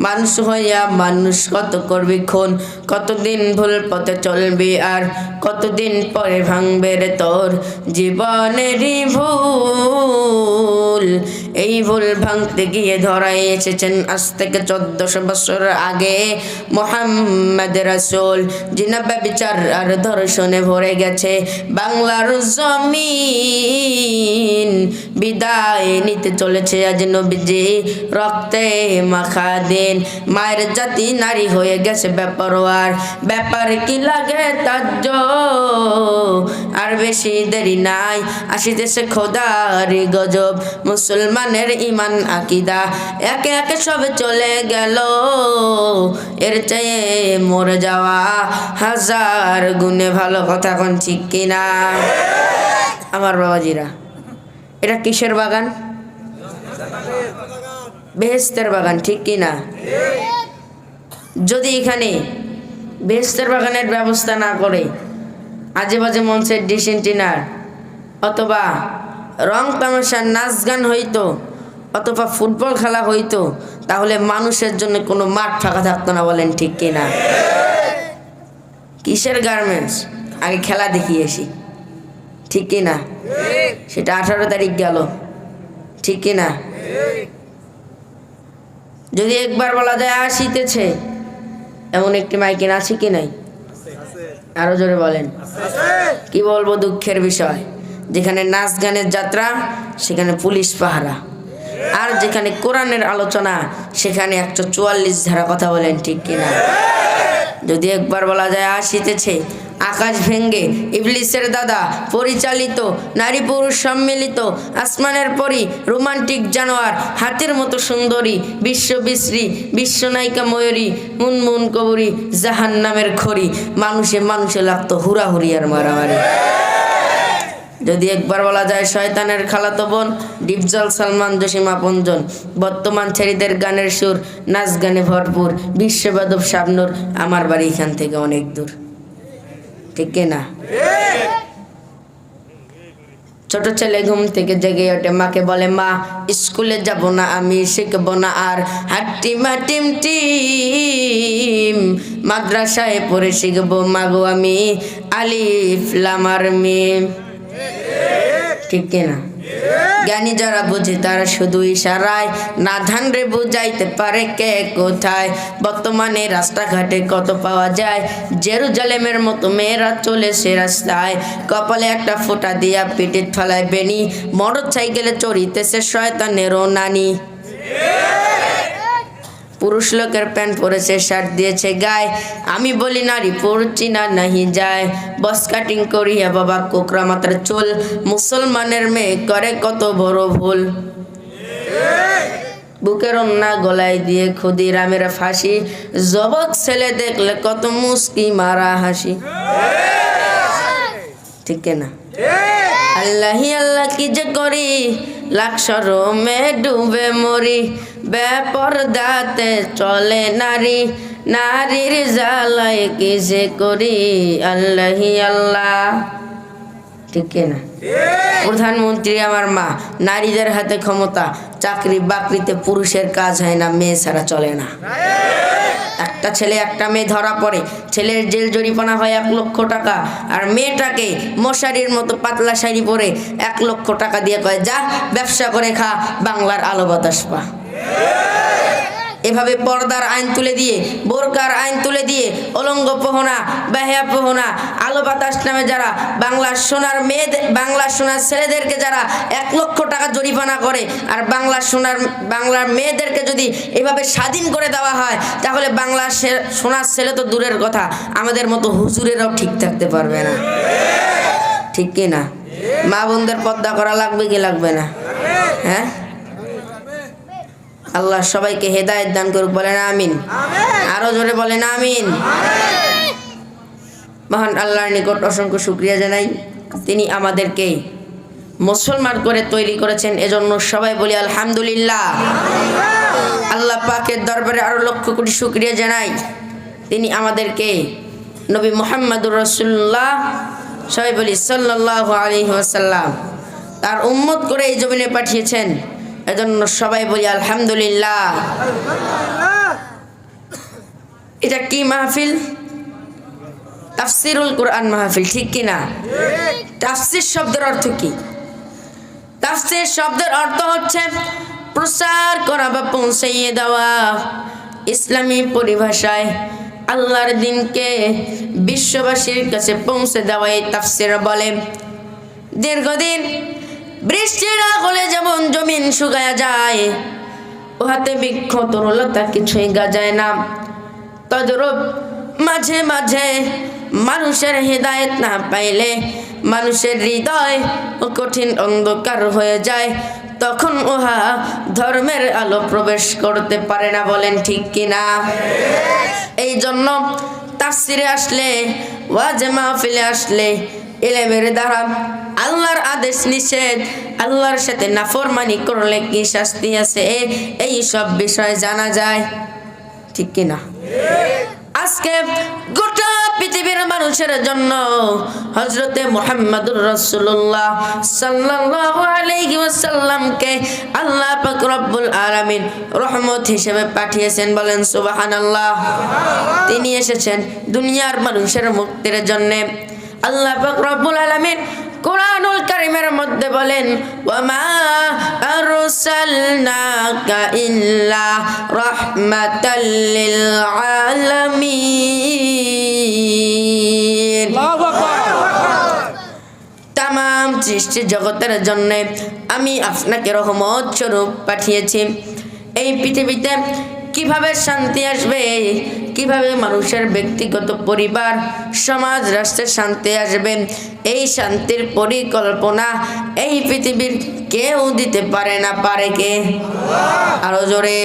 মানুষ হইয়া মানুষ কত করবি খুন? কতদিন ভুল পথে চলবি আর কতদিন পরে ভাঙবে রে তোর? জীবনেরই ভুল। এই ভুল ভাঙতে গিয়ে ধরাই এসেছেন আজ থেকে চোদ্দশো বছর আগে মোহাম্মদ রাসুল, জিনাবা বিচার আর ধর্ষণে ভরে গেছে বাংলার জমিন। বিদায় নিতে চলেছে আজ নবীজি। রক্তে মাখা দিন মায়ের জাতি নারী হয়ে গেছে ব্যাপারওয়ার। ব্যাপার কি লাগে তার আর বেশি দেরি নাই। আসিতেছে খোদার গজব। মুসলমানের ইমান আকিদা। একে একে সব চলে গেল। এর চেয়ে মরে যাওয়া হাজার গুণে ভালো কথা এখন ঠিক কিনা? আমার বাবাজিরা। এটা কিসের বাগান? বেহেস্তের বাগান, ঠিক কিনা যদি এখানে বেহেস্তের বাগানের ব্যবস্থা না করে আজে বাজে মঞ্চের ডিসেন্টিনার অথবা রং তামাশার নাচ গান হইতো, অথবা ফুটবল খেলা হইতো, তাহলে মানুষের জন্য কোনো মাঠ ফাঁকা থাকতো না বলেন, ঠিক কিনা কিসের গার্মেন্টস আগে খেলা দেখিয়ে ঠিক কিনা সেটা আঠারো তারিখ গেল। ঠিক কিনা যদি একবার বলা যায় আসিতেছে এমন একটি মাইকিন আছে কি নাই? আরও জোরে বলেন। কি বলব দুঃখের বিষয়? যেখানে নাচ গানের যাত্রা, সেখানে পুলিশ পাহারা। আর যেখানে কোরআনের আলোচনা, সেখানে একশো চুয়াল্লিশ ধারা কথা বলেন ঠিক কিনা যদি একবার বলা যায় আসিতেছে আকাশ ভেঙ্গে ইবলিসের দাদা পরিচালিত, নারী পুরুষ সম্মিলিত, আসমানের পরি রোমান্টিক জানোয়ার, হাতের মতো সুন্দরী, বিশ্ব বিশ্রী বিশ্বনায়িকা ময়ূরী, মুনমুন কবরী জাহান নামের খড়ি, মানুষে মানুষে লাগতো হুড়াহুড়ি আর মারামারি। যদি একবার বলা যায় শয়তানের খালাতো বোন, ডিপজল সালমান জসিম আপনজন বর্তমান ছেড়িদের গানের সুর, নাচ গানে ভরপুর, বিশ্ববাদব শাবনুর, আমার বাড়ি এখান থেকে অনেক দূর। না। ছোট ছেলে ঘুম থেকে জেগে ওঠে, মাকে বলে, মা, স্কুলে যাব না, আমি শিখব না, আর হাট্টি মাটিম টিম মাদ্রাসায় পড়ে শিখব। মাগো আমি আলিফ লামার মিম ঠিক কিনা জ্ঞানী যারা বুঝে তারা শুধু ইশারায় না ধান রে বুঝাইতে পারে কে কোথায়। বর্তমানে রাস্তাঘাটে কত পাওয়া যায়? জেরুজালেমের মতো মেয়েরা চলে সে রাস্তায়। কপালে একটা ফোঁটা দিয়া পিঠের ঠলায় বেনি মোটর সাইকেলে চড়িতেছে শয়তানেরও নানি। পুরুষ লোকের প্যান্ট পরেছে, শার্ট দিয়েছে, গায়ে। আমি বলি নারী পড়ছি না, নাহি যায়। বস কাটিং করিয়া বাবা কোকরা মাত্র চুল। মুসলমানের মেয়ে করে কত বড় ভুল। বুকের অন্না গলায় দিয়ে ক্ষুদিরামের ফাঁসি। জবক ছেলে দেখলে কত মুস্কি মারা হাসি। ঠিক না? আল্লাহি আল্লাহ কি যে করি? লাক্ষর মে ডুবে মরি। ব্যাপর দাতে চলে নারী, নারীর জ্বালায় কি যে করি? আল্লাহি আল্লাহ। ঠিক না? প্রধানমন্ত্রী আমার মা, নারীদের হাতে ক্ষমতা, চাকরি বাকরিতে পুরুষের কাজ হয় না, মেয়ে ছাড়া চলে না। একটা ছেলে, একটা মেয়ে ধরা পড়ে, ছেলের জেল জরিপানা হয় এক লক্ষ টাকা, আর মেয়েটাকে মশারির মতো পাতলা শাড়ি পরে এক লক্ষ টাকা দিয়ে কয়, যা, ব্যবসা করে খা, বাংলার আলো বাতাস পা। এভাবে পর্দার আইন তুলে দিয়ে, বোরকার আইন তুলে দিয়ে, অলঙ্গ পোহনা বেহা পোহনা, আলো বাতাস নামে যারা বাংলার সোনার মেয়েদের বাংলার সোনার ছেলেদেরকে যারা এক লক্ষ টাকা জরিমানা করে, আর বাংলার সোনার, বাংলার মেয়েদেরকে যদি এভাবে স্বাধীন করে দেওয়া হয়, তাহলে বাংলার সোনার ছেলে তো দূরের কথা। আমাদের মতো হুজুরেরাও ঠিক থাকতে পারবে না। ঠিক কি না? মা বোনদের পর্দা করা লাগবে কি লাগবে না? হ্যাঁ? আল্লাহ সবাইকে হেদায়েত দান করুক বলেন আমিন। আরও জোরে বলেন আমিন। মহান আল্লাহর নিকট অসংখ্য শুক্রিয়া জানাই। তিনি আমাদেরকে মুসলমান করে তৈরি করেছেন এজন্য সবাই বলি আলহামদুলিল্লাহ। আল্লাহ পাকের দরবারে আরও লক্ষ কোটি শুক্রিয়া জানাই। তিনি আমাদেরকে নবী মোহাম্মদুর রসুল্লাহ সবাই বলি সাল্লাহ আলী ওয়াসাল্লাম তার উম্মত করে এই জমিনে পাঠিয়েছেন। এজন্য সবাই বলি আলহামদুলিল্লাহ। এটা কি মাহফিল? তাফসিরুল কোরআন মাহফিল, ঠিক কি না? তাফসির শব্দের অর্থ কি? তাফসির শব্দের অর্থ হচ্ছে প্রচার করা বা পৌঁছাইয়ে দেওয়া। ইসলামী পরিভাষায় আল্লাহর দিনকে বিশ্ববাসীর কাছে পৌঁছে দেওয়া এই তাফসির বলে। দীর্ঘদিন বৃষ্টি না যেমন জমিন শুকায়া যায়, উহাতে বৃক্ষ, তরলতা কিছুই গাজায় না। তদরূপ মাঝে মাঝে মানুষের হৃদায়ত না পাইলে মানুষের হৃদয় ও কঠিন অন্ধকার হয়ে যায়। তখন উহা ধর্মের আলো প্রবেশ করতে পারে না বলেন ঠিক কিনা এই জন্য তাফসিরে আসলে, ওয়াজে মাহফিলে আসলে এলেমের দ্বারা আল্লাহর আদেশ নিষেধ, আল্লাহর সাথে নাফরমানি করলে কি শাস্তি আছে? এই সব বিষয় জানা যায়। ঠিক কিনা আজকে গোটা পৃথিবীর মানুষের জন্য হজরতে মোহাম্মদুর রসুল্লাহ ওয়াসাল্লামকে আল্লাহ রব্বুল আলামিন রহমত হিসেবে পাঠিয়েছেন বলেন সুবাহান আল্লাহ তিনি এসেছেন দুনিয়ার মানুষের মুক্তির জন্য। আল্লাহ রব্বুল আলামিন কোরআনুল কারিমের মধ্যে বলেন ওয়ামা আরসালনাকা ইল্লা রাহমাতাল লিল আলামিন। তাম সৃষ্টি জগতের জন্যে আমি আপনাকে রহমত স্বরূপ পাঠিয়েছি। এই পৃথিবীতে কীভাবে শান্তি আসবে? কীভাবে মানুষের ব্যক্তিগত পরিবার, সমাজ, রাষ্ট্রের শান্তি আসবে? এই শান্তির পরিকল্পনা এই পৃথিবীর কেউ দিতে পারে না, পারে কে? আরও জোরে।